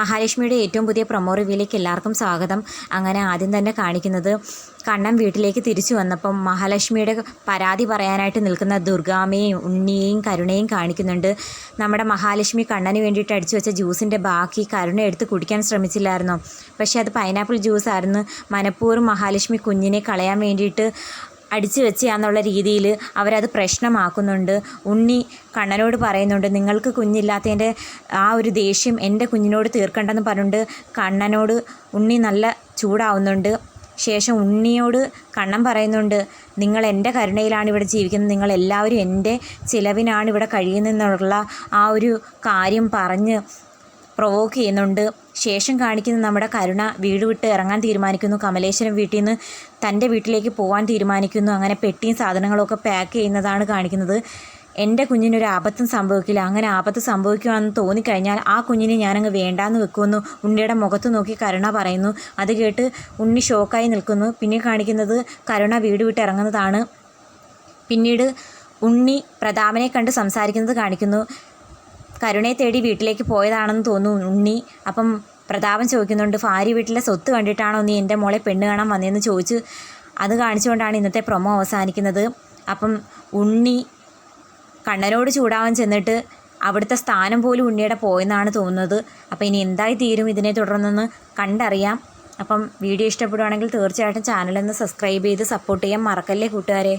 മഹാലക്ഷ്മിയുടെ ഏറ്റവും പുതിയ പ്രൊമോ റിവ്യൂലേക്ക് എല്ലാവർക്കും സ്വാഗതം. അങ്ങനെ ആദ്യം തന്നെ കാണിക്കുന്നത് കണ്ണൻ വീട്ടിലേക്ക് തിരിച്ചു വന്നപ്പം മഹാലക്ഷ്മിയുടെ പരാതി പറയാനായിട്ട് നിൽക്കുന്ന ദുർഗാമയും ഉണ്ണിയെയും കരുണയും കാണിക്കുന്നുണ്ട്. നമ്മുടെ മഹാലക്ഷ്മി കണ്ണന് വേണ്ടിയിട്ട് അടിച്ചു വെച്ച ജ്യൂസിന്റെ ബാക്കി കരുണ എടുത്ത് കുടിക്കാൻ ശ്രമിച്ചില്ലായിരുന്നു? പക്ഷേ അത് പൈനാപ്പിൾ ജ്യൂസ് ആയിരുന്നു. മനഃപൂർവം മഹാലക്ഷ്മി കുഞ്ഞിനെ കളയാൻ വേണ്ടിയിട്ട് അടിച്ചു വെച്ചാന്നുള്ള രീതിയിൽ അവരത് പ്രശ്നമാക്കുന്നുണ്ട്. ഉണ്ണി കണ്ണനോട് പറയുന്നുണ്ട് നിങ്ങൾക്ക് കുഞ്ഞില്ലാത്തതിന്റെ ആ ഒരു ദേഷ്യം എന്റെ കുഞ്ഞിനോട് തീർക്കണ്ടെന്ന് പറഞ്ഞുകൊണ്ട് കണ്ണനോട് ഉണ്ണി നല്ല ചൂടാവുന്നുണ്ട്. ശേഷം ഉണ്ണിയോട് കണ്ണൻ പറയുന്നുണ്ട് നിങ്ങൾ എന്റെ കരുണയിലാണ് ഇവിടെ ജീവിക്കുന്നത്. നിങ്ങൾ എല്ലാവരും എന്റെ ചിലവിനാണ് ഇവിടെ കഴിയുന്നതെന്നുള്ള ആ ഒരു കാര്യം പറഞ്ഞ് പ്രൊവോക്ക് ചെയ്യുന്നുണ്ട്. ശേഷം കാണിക്കുന്ന നമ്മുടെ കരുണ വീട് വിട്ട് ഇറങ്ങാൻ തീരുമാനിക്കുന്നു. കമലേശ്വരം വീട്ടിൽ നിന്ന് തന്റെ വീട്ടിലേക്ക് പോകാൻ തീരുമാനിക്കുന്നു. അങ്ങനെ പെട്ടിയും സാധനങ്ങളൊക്കെ പാക്ക് ചെയ്യുന്നതാണ് കാണിക്കുന്നത്. എന്റെ കുഞ്ഞിനൊരു ആപത്തും സംഭവിക്കില്ല. അങ്ങനെ ആപത്ത് സംഭവിക്കുവാണെന്ന് തോന്നിക്കഴിഞ്ഞാൽ ആ കുഞ്ഞിനെ ഞാനങ്ങ് വേണ്ടാന്ന് വെക്കുമെന്ന് ഉണ്ണിയുടെ മുഖത്ത് നോക്കി കരുണ പറയുന്നു. അത് കേട്ട് ഉണ്ണി ഷോക്കായി നിൽക്കുന്നു. പിന്നെ കാണിക്കുന്നത് കരുണ വീട് വിട്ട് ഇറങ്ങുന്നതാണ്. പിന്നീട് ഉണ്ണി പ്രതാപനെ കണ്ട് സംസാരിക്കുന്നത് കാണിക്കുന്നു. കരുണയെ തേടി വീട്ടിലേക്ക് പോയതാണെന്ന് തോന്നുന്നു ഉണ്ണി. അപ്പം പ്രതാപം ചോദിക്കുന്നുണ്ട് ഭാര്യ വീട്ടിലെ സ്വത്ത് കണ്ടിട്ടാണോ നീ എന്റെ മോളെ പെണ്ണ് കാണാൻ വന്നതെന്ന് ചോദിച്ച് അത് കാണിച്ചുകൊണ്ടാണ് ഇന്നത്തെ പ്രൊമോ അവസാനിക്കുന്നത്. അപ്പം ഉണ്ണി കണ്ണനോട് ചൂടാവാൻ ചെന്നിട്ട് അവിടുത്തെ സ്ഥാനം പോലും ഉണ്ണിയുടെ പോയെന്നാണ് തോന്നുന്നത്. അപ്പോൾ ഇനി എന്തായി തീരും ഇതിനെ തുടർന്നെന്ന് കണ്ടറിയാം. അപ്പം വീഡിയോ ഇഷ്ടപ്പെടുവാണെങ്കിൽ തീർച്ചയായിട്ടും ചാനലൊന്ന് സബ്സ്ക്രൈബ് ചെയ്ത് സപ്പോർട്ട് ചെയ്യാൻ മറക്കല്ലേ കൂട്ടുകാരെ.